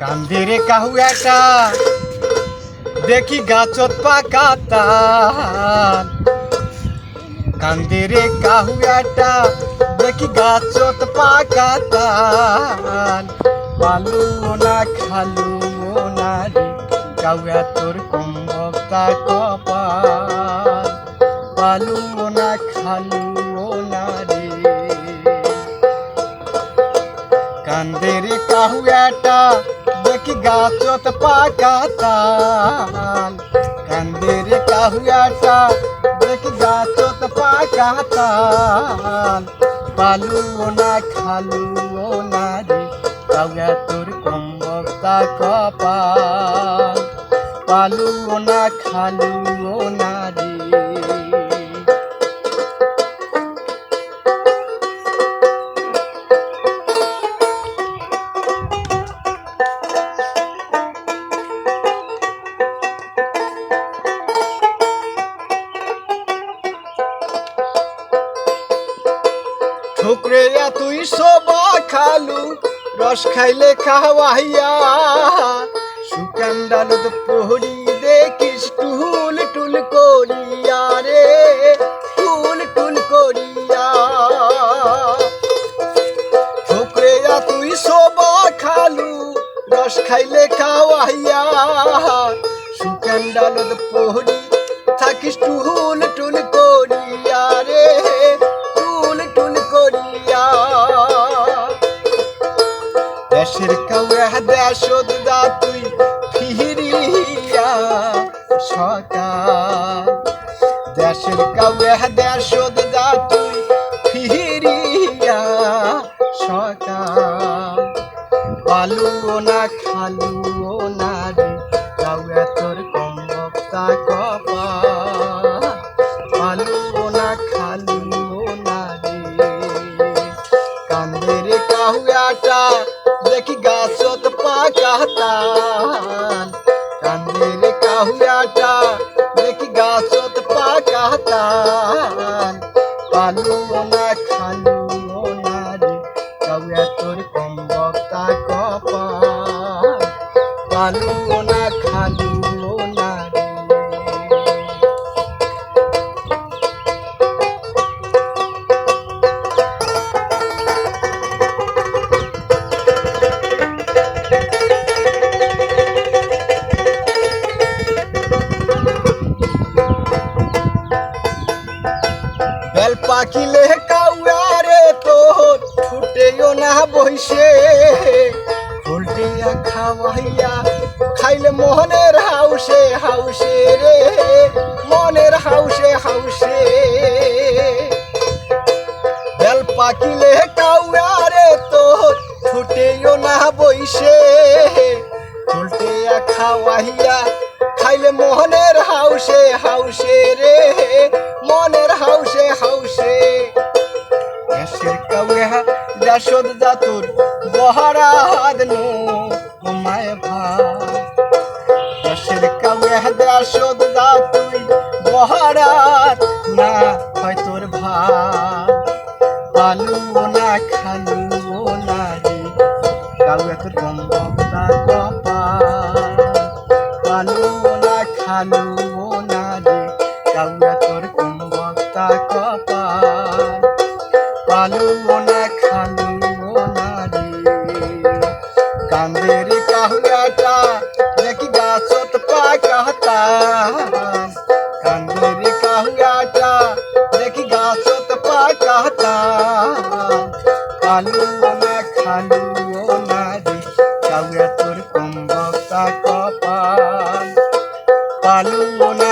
কান্দিরে কাহু একটা। দেখি গাছত পাকা তাল। কান্দিরে কাহু একটা, দেখি গাছত পাকা তাল। পালু না খালু না রে কাউয়া তোর কম্বতা কপাল। পালু না খালু না রে। কান্দের কাহুয়াটা দেখি গাছত পাকা তাল? কান্দের কাহুয়াটা দেখি গাছত পাকা তাল। পালু না খালু না রে, কাউয়া তোর কম্বতা কপাল। পালু না খালু না রে ঠুকরে তুই সবা খালু, রস খাইলে খাওয়াইয়া। সুকান ডালত পহরি দেখিস টুল টুল করিয়া রে, টুল টুল করিয়া। ঠুকরে তুই সবা খালু, রস খাইলে খাওয়াইয়া। সুকান ডালত পহরি থাকিস টুল টুল দেশের কাউয়া দেশদ দা তুই ফিরিয়া সকাল। দেশের কাউয়া দেশদ দা তুই ফিরিয়া সকাল। পালু না খালু না রে কাউয়া তোর কম্বক্তা কপাল। পালু না খালু পাকা তাল কাহুয়াটা দেখি গাছত পা তাল পালু না খালু না কাহুয়া তোর কম্বক্তা কপা পালু পাকিলে কাউয়ারে তোর ছুটেও না বইসে ফুলটিয়া খাওয়াইয়া খাইলে মনের হাউসে হাউসে রে, মনের হাউসে হাউসে। বেল পাকিলে কাউয়ারে তোর ছুটেও না বইসে ফুলটিয়া খাওয়াইয়া খাইলে মনের হাউসে হাউসে রে। যশোদ জাতুর বহরাদ নু মায় ভাই দেশের কাউয়া যশোদ জাতুই বহরাত না হয় তোর ভাই পালু না খালু না রে, কাউয়া তোর গম্বতা কপাল। পালু না খালু না রে, কাউয়া তোর গম্বতা কপাল। পালু কান্দের কাহুয়াটা দেখি গাছত পাকাতা কান্দের কাহুয়াটা দেখি গাছত পাকাতা কালু না, খালু না রে, কাউয়া তোর কম্বতা কপাল। পালু না খালু